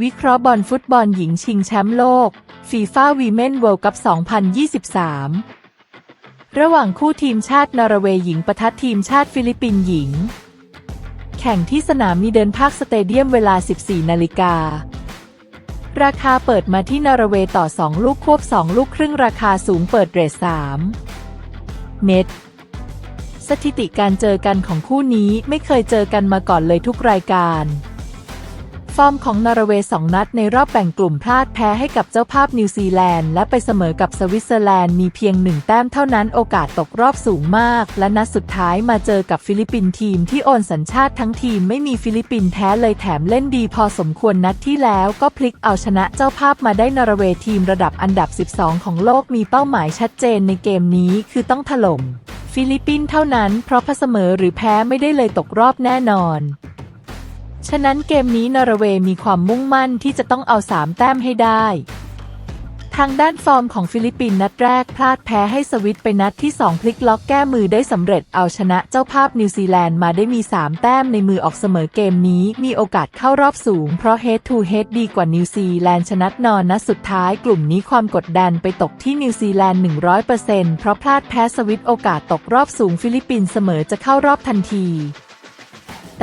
วิเคราะห์บอลฟุตบอลหญิงชิงแชมป์โลกฟีฟ่าวีเมนเวิลด์คัพ 2023 ระหว่างคู่ทีมชาตินอร์เวย์หญิงปะทะทีมชาติฟิลิปปินส์หญิง แข่งที่สนามมีเดินภาคสเตเดียมเวลา 14 นาฬิการาคาเปิดมาที่นอร์เวย์ต่อ 2 ลูกควบ 2 ลูกครึ่งราคาสูงเปิดเรท3 เน็ต สถิติการเจอกันของคู่นี้ไม่เคยเจอกันมาก่อนเลยทุกรายการ ฟอร์มของนอร์เวย์สองนัดในรอบแบ่งกลุ่มพลาดแพ้ให้กับเจ้าภาพนิวซีแลนด์ และไปเสมอกับสวิตเซอร์แลนด์มีเพียงหนึ่งแต้มเท่านั้นโอกาสตกรอบสูงมาก และนัดสุดท้ายมาเจอกับฟิลิปปินส์ทีมที่โอนสัญชาติทั้งทีมไม่มีฟิลิปปินส์แท้เลยแถมเล่นดีพอสมควรนัดที่แล้วก็พลิกเอาชนะเจ้าภาพมาได้นอร์เวย์ทีมระดับอันดับ 12 ของโลกมีเป้าหมายชัดเจนในเกมนี้คือต้องถล่มฟิลิปปินส์เท่านั้นเพราะพเสมอหรือแพ้ไม่ได้เลยตกรอบแน่นอน ฉะนั้นเกมนี้นอร์เวย์มีความมุ่งมั่นที่จะต้องเอา3แต้มให้ได้ ทางด้านฟอร์มของฟิลิปปินส์นัดแรกพลาดแพ้ให้สวิตไปนัดที่ 2 พลิกล็อกแก้มือได้สำเร็จเอาชนะเจ้าภาพนิวซีแลนด์มาได้มี 3 แต้มในมือออกเสมอเกมนี้มีโอกาสเข้ารอบสูงเพราะ Head to Head ดีกว่านิวซีแลนด์ชนะนอนนัดสุดท้ายกลุ่มนี้ความกดดันไปตกที่นิวซีแลนด์ 100%เพราะพลาดแพ้สวิตโอกาสตกรอบสูงฟิลิปปินส์เสมอจะเข้ารอบทันที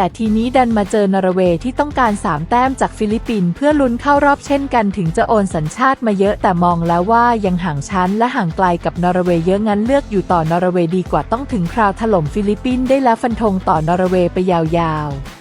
แต่ทีนี้ดันมาเจอนอร์เวย์ที่ต้องการ 3 แต้มจากฟิลิปปินส์เพื่อลุ้นเข้ารอบเช่นกันถึงจะโอนสัญชาติมาเยอะแต่มองแล้วว่ายังห่างชั้นและห่างไกลกับนอร์เวย์เยอะงั้นเลือกอยู่ต่อนอร์เวย์ดีกว่าต้องถึงคราวถล่มฟิลิปปินส์ได้แล้วฟันธงต่อนอร์เวย์ไปยาวๆ